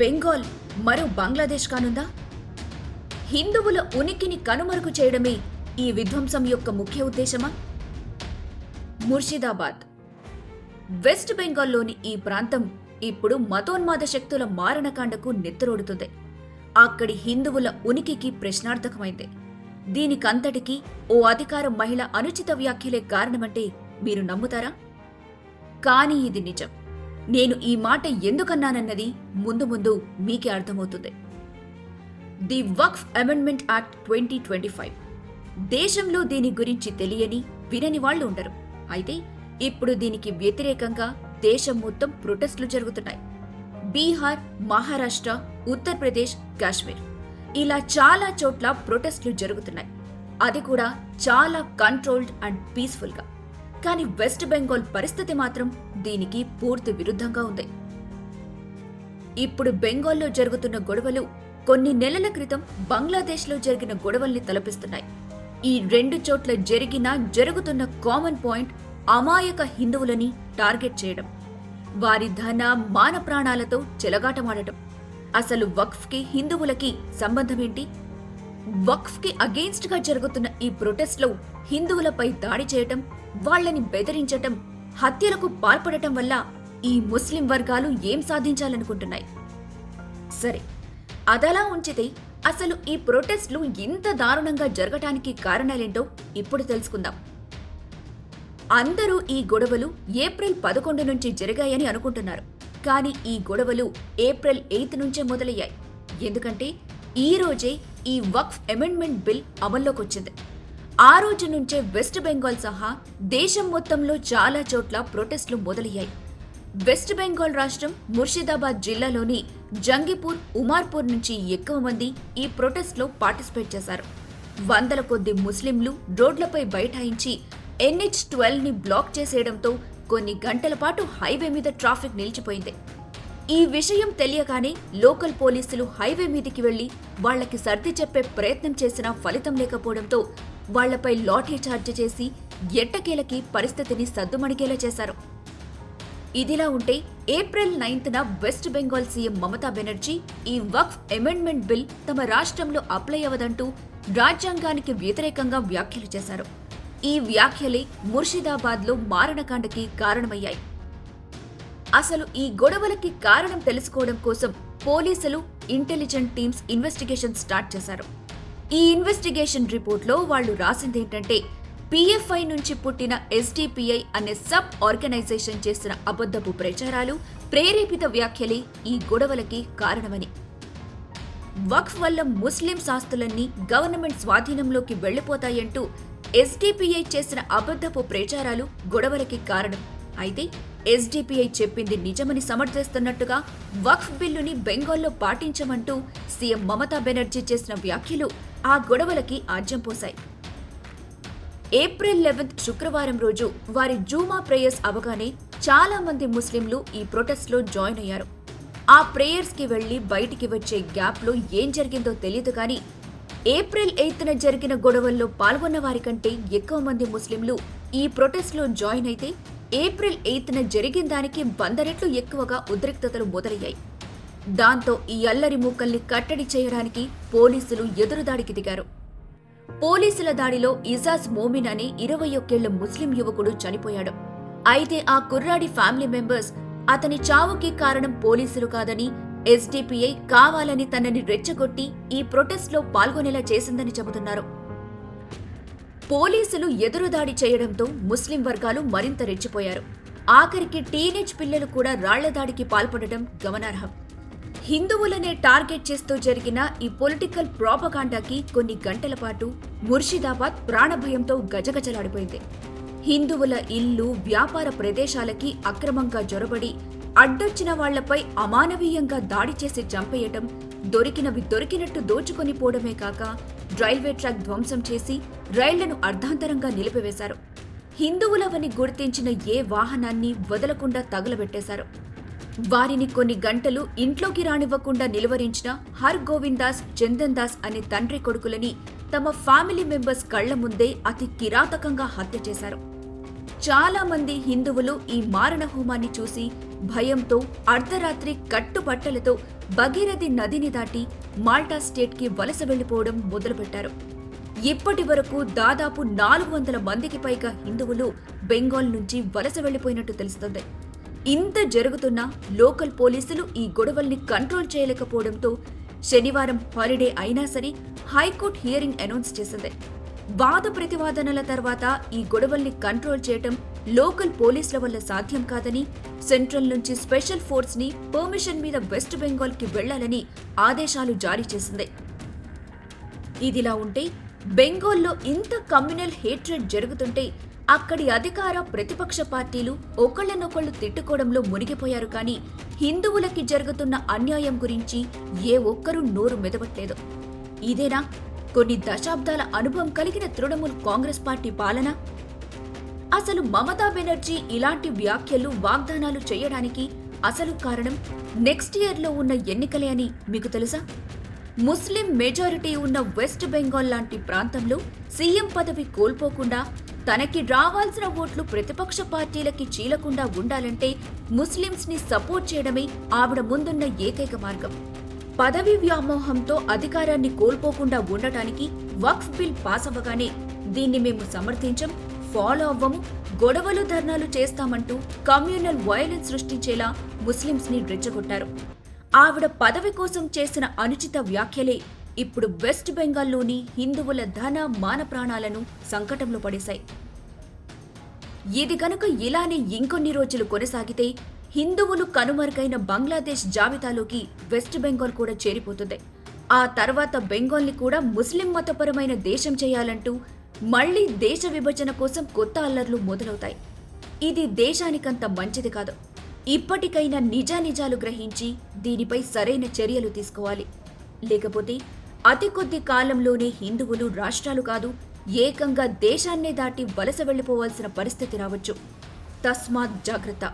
బెంగాల్ మరో బంగ్లాదేశ్ కానుందా? హిందువుల ఉనికిని కనుమరుగు చేయడమే ఈ విధ్వంసం యొక్క ముఖ్య ఉద్దేశమా? ముర్షిదాబాద్. వెస్ట్ బెంగాల్లోని ఈ ప్రాంతం ఇప్పుడు మతోన్మాద శక్తుల మారణకాండకు నెత్తరోడుతుంది. అక్కడి హిందువుల ఉనికికి ప్రశ్నార్థకమైంది. దీనికంతటికీ ఓ అధికార మహిళ అనుచిత వ్యాఖ్యలే కారణమంటే మీరు నమ్ముతారా? కానీ ఇది నిజం. నేను ఈ మాట ఎందుకన్నానన్నది ముందు ముందు మీకే అర్థమవుతుంది. The Waqf amendment act twenty twenty five. దేశంలో దీని గురించి తెలియని వినని వాళ్ళు ఉండరు. అయితే ఇప్పుడు దీనికి వ్యతిరేకంగా దేశం మొత్తం ప్రొటెస్టులు జరుగుతున్నాయి. బీహార్ మహారాష్ట్ర ఉత్తరప్రదేశ్ కాశ్మీర్. ఇలా చాలా చోట్ల ప్రొటెస్టులు జరుగుతున్నాయి. అది కూడా చాలా కంట్రోల్డ్ అండ్ పీస్ఫుల్గా కానీ వెస్ట్ బెంగాల్ పరిస్థితి మాత్రం దీనికి పూర్తి విరుద్ధంగా ఉంది. ఇప్పుడు బెంగాల్లో జరుగుతున్న గొడవలు కొన్ని నెలల క్రితం బంగ్లాదేశ్లో జరిగిన గొడవల్ని తలపిస్తున్నాయి. ఈ రెండు చోట్ల జరిగిన జరుగుతున్న కామన్ పాయింట్ అమాయక హిందువులని టార్గెట్ చేయడం వారి ధన మాన ప్రాణాలతో చెలగాటమాడటం. అసలు వక్ఫ్కి హిందువులకి సంబంధమేంటి? వక్ఫ్కి అగెయిన్స్ట్గా జరుగుతున్న ఈ ప్రొటెస్ట్లో హిందువులపై దాడి చేయటం వాళ్ళని బెదిరించటం హత్యలకు పాల్పడటం వల్ల ఈ ముస్లిం వర్గాలు ఏం సాధించాలనుకుంటున్నాయి? సరే అదలా ఉంచితే అసలు ఈ ప్రొటెస్ట్లు ఇంత దారుణంగా జరగటానికి కారణాలేంటో ఇప్పుడు తెలుసుకుందాం. అందరూ ఈ గొడవలు ఏప్రిల్ పదకొండు నుంచి జరిగాయని అనుకుంటున్నారు. కానీ ఈ గొడవలు ఏప్రిల్ ఎయిత్ నుంచే మొదలయ్యాయి. ఎందుకంటే ఈ రోజే ఈ వక్ఫ్ అమెండ్మెంట్ బిల్ అమల్లోకి వచ్చింది ఆ రోజు నుంచే వెస్ట్ బెంగాల్ సహా దేశం మొత్తంలో చాలా చోట్ల ప్రొటెస్టులు మొదలయ్యాయి. వెస్ట్ బెంగాల్ రాష్ట్రం ముర్షిదాబాద్ జిల్లాలోని జంగిపూర్ ఉమార్పూర్ నుంచి ఎక్కువ మంది ఈ ప్రొటెస్ట్లో పార్టిసిపేట్ చేశారు. వందల కొద్ది ముస్లింలు రోడ్లపై బైఠాయించి ఎన్హెచ్ ట్వెల్వ్ని బ్లాక్ చేసేయడంతో కొన్ని గంటల పాటు హైవే మీద ట్రాఫిక్ నిలిచిపోయింది. ఈ విషయం తెలియగానే లోకల్ పోలీసులు హైవే మీదికి వెళ్ళి వాళ్ళకి సర్ది చెప్పే ప్రయత్నం చేసినా ఫలితం లేకపోవడంతో వాళ్ళపై లాఠీ చార్జ్ చేసి ఎట్టకేలకి పరిస్థితిని సద్దుమణిగేలా చేశారు. ఇదిలా ఉంటే ఏప్రిల్ నైన్త్న వెస్ట్ బెంగాల్ సీఎం మమతా బెనర్జీ ఈ వక్ఫ్ అమెండ్మెంట్ బిల్ తమ రాష్ట్రంలో అప్లై అవ్వదంటూ రాజ్యాంగానికి వ్యతిరేకంగా వ్యాఖ్యలు చేశారు. ఈ వ్యాఖ్యలే ముర్షిదాబాద్లో మారణకాండకి కారణమయ్యాయి. అసలు ఈ గొడవలకి కారణం తెలుసుకోవడం కోసం పోలీసులు ఇంటెలిజెంట్ టీమ్స్ ఇన్వెస్టిగేషన్ స్టార్ట్ చేశారు. ఈ ఇన్వెస్టిగేషన్ రిపోర్ట్లో వాళ్ళు రాసిందేంటంటే పిఎఫ్ఐ నుంచి పుట్టిన ఎస్డిపిఐ అనే సబ్ ఆర్గనైజేషన్ చేసిన అబద్ధపు ప్రచారాలు ప్రేరేపిత వ్యాఖ్యలే ఈ గొడవలకి కారణమని. వక్ఫ్ వల్ల ముస్లిం ఆస్తులన్నీ గవర్నమెంట్ స్వాధీనంలోకి వెళ్ళిపోతాయంటూ ఎస్డిపిఐ చేసిన అబద్ధపు ప్రచారాలు గొడవలకి కారణం. అయితే ఎస్డిపిఐ చెప్పింది నిజమని సమర్థిస్తున్నట్టుగా వక్ఫ్ బిల్లుని బెంగాల్లో పాటించమంటూ సీఎం మమతా బెనర్జీ చేసిన వ్యాఖ్యలు ఆ గొడవలకి ఆజ్యం పోశాయి. ఏప్రిల్ లెవెన్త్ శుక్రవారం రోజు వారి జూమా ప్రేయర్స్ అవగానే చాలా మంది ముస్లింలు ఈ ప్రొటెస్ట్లో జాయిన్ అయ్యారు. ఆ ప్రేయర్స్కి వెళ్ళి బయటికి వచ్చే గ్యాప్లో ఏం జరిగిందో తెలియదు కానీ ఏప్రిల్ ఎయిత్న జరిగిన గొడవల్లో పాల్గొన్న వారి కంటే ఎక్కువ మంది ముస్లింలు ఈ ప్రొటెస్ట్లో జాయిన్ అయితే ఏప్రిల్ ఎయిత్న జరిగిన దానికి వంద రెట్లు ఎక్కువగా ఉద్రిక్తతలు మొదలయ్యాయి. దాంతో ఈ అల్లరి మూకల్ని కట్టడి చేయడానికి పోలీసులు ఎదురుదాడికి దిగారు. పోలీసుల దాడిలో ఇజాజ్ మోమిన్ అనే ఇరవై ఒక్కేళ్ళ ముస్లిం యువకుడు చనిపోయాడు. అయితే ఆ కుర్రాడి ఫ్యామిలీ మెంబర్స్ అతని చావుకి కారణం పోలీసులు కాదని ఎస్డిపిఐ కావాలని తనని రెచ్చగొట్టి ఈ ప్రొటెస్ట్లో పాల్గొనేలా చేసిందని చెబుతున్నారు. పోలీసులు ఎదురుదాడి చేయడంతో ముస్లిం వర్గాలు మరింత రెచ్చిపోయారు. ఆఖరికి టీనేజ్ పిల్లలు కూడా రాళ్ళ దాడికి పాల్పడటం గమనార్హం. హిందువులనే టార్గెట్ చేస్తూ జరిగిన ఈ పొలిటికల్ ప్రాపకాండాకి కొన్ని గంటల పాటు ముర్షిదాబాద్ ప్రాణభయంతో గజగజలాడిపోయింది. హిందువుల ఇల్లు వ్యాపార ప్రదేశాలకి అక్రమంగా జొరబడి అడ్డొచ్చిన వాళ్ళపై అమానవీయంగా దాడి చేసి చంపేయటం దొరికినవి దొరికినట్టు దోచుకొని పోవడమే కాక రైల్వే ట్రాక్ ధ్వంసం చేసి రైళ్ళను అర్ధాంతరంగా నిలిపివేశారు. హిందువులవని గుర్తించిన ఏ వాహనాన్ని వదలకుండా తగులబెట్టేశారు. వారిని కొన్ని గంటలు ఇంట్లోకి రానివ్వకుండా నిలువరించిన హర్ గోవింద్ దాస్ చందన్ దాస్ అనే తండ్రి కొడుకులని తమ ఫ్యామిలీ మెంబర్స్ కళ్ళ ముందే అతి కిరాతకంగా హత్య చేశారు. చాలా మంది హిందువులు ఈ మారణ హోమాన్ని చూసి భయంతో అర్ధరాత్రి కట్టుబట్టలతో భగీరథి నదిని దాటి మాల్టా స్టేట్కి వలస వెళ్ళిపోవడం మొదలుపెట్టారు. ఇప్పటి వరకు దాదాపు నాలుగు వందల మందికి పైగా హిందువులు బెంగాల్ నుంచి వలస వెళ్ళిపోయినట్టు తెలుస్తుంది. ఇంత జరుగుతున్నా లోకల్ పోలీసులు ఈ గొడవల్ని కంట్రోల్ చేయలేకపోవడంతో శనివారం హాలిడే అయినా సరే హైకోర్టు హియరింగ్ అనౌన్స్ చేసింది. వాద ప్రతివాదనల తర్వాత ఈ గొడవల్ని కంట్రోల్ చేయటం లోకల్ పోలీసుల వల్ల సాధ్యం కాదని సెంట్రల్ నుంచి స్పెషల్ ఫోర్స్ని పర్మిషన్ మీద వెస్ట్ బెంగాల్కి వెళ్ళాలని ఆదేశాలు జారీ చేసింది. ఇదిలా ఉంటే బెంగాల్లో ఇంత కమ్యూనల్ హేట్రెడ్ జరుగుతుంటే అక్కడి అధికార ప్రతిపక్ష పార్టీలు ఒకళ్ళనొకళ్ళు తిట్టుకోవడంలో మునిగిపోయారు కానీ హిందువులకి జరుగుతున్న అన్యాయం గురించి ఏ ఒక్కరూ నోరు మెదవట్లేదు. ఇదేనా? కొన్ని దశాబ్దాల అనుభవం కలిగిన తృణమూల్ కాంగ్రెస్ పార్టీ పాలన? అసలు మమతా బెనర్జీ ఇలాంటి వ్యాఖ్యలు వాగ్దానాలు చేయడానికి అసలు కారణం నెక్స్ట్ ఇయర్లో ఉన్న ఎన్నికలే అని మీకు తెలుసా? ముస్లిం మెజారిటీ ఉన్న వెస్ట్ బెంగాల్ లాంటి ప్రాంతంలో సీఎం పదవి కోల్పోకుండా తనకి రావాల్సిన ఓట్లు ప్రతిపక్ష పార్టీలకి చీలకుండా ఉండాలంటే ముస్లింస్ని సపోర్ట్ చేయడమే ఆవిడ ముందున్న ఏకైక మార్గం. పదవి వ్యామోహంతో అధికారాన్ని కోల్పోకుండా ఉండటానికి వక్ఫ్ బిల్ పాస్ అవ్వగానే దీన్ని మేము సమర్థించం ఫాలో అవ్వము గొడవలు ధర్నాలు చేస్తామంటూ కమ్యూనల్ వయలెన్స్ సృష్టించేలా ముస్లింస్ని రెచ్చగొట్టారు. ఆవిడ పదవి కోసం చేసిన అనుచిత వ్యాఖ్యలే ఇప్పుడు వెస్ట్ బెంగాల్లోని హిందువుల ధన మాన ప్రాణాలను సంకటంలో పడేశాయి. ఇది గనుక ఇలానే ఇంకొన్ని రోజులు కొనసాగితే హిందువులు కనుమరుగైన బంగ్లాదేశ్ జాబితాలోకి వెస్ట్ బెంగాల్ కూడా చేరిపోతుంది. ఆ తర్వాత బెంగాల్ని కూడా ముస్లిం మతపరమైన దేశం చేయాలంటూ మళ్ళీ దేశ విభజన కోసం కొత్త అల్లర్లు మొదలవుతాయి. ఇది దేశానికంత మంచిది కాదు. ఇప్పటికైనా నిజానిజాలు గ్రహించి దీనిపై సరైన చర్యలు తీసుకోవాలి. లేకపోతే అతి కొద్ది కాలంలోనే హిందువులు రాష్ట్రాలు కాదు ఏకంగా దేశాన్నే దాటి వలస వెళ్ళిపోవాల్సిన పరిస్థితి రావచ్చు. తస్మాత్ జాగ్రత్త.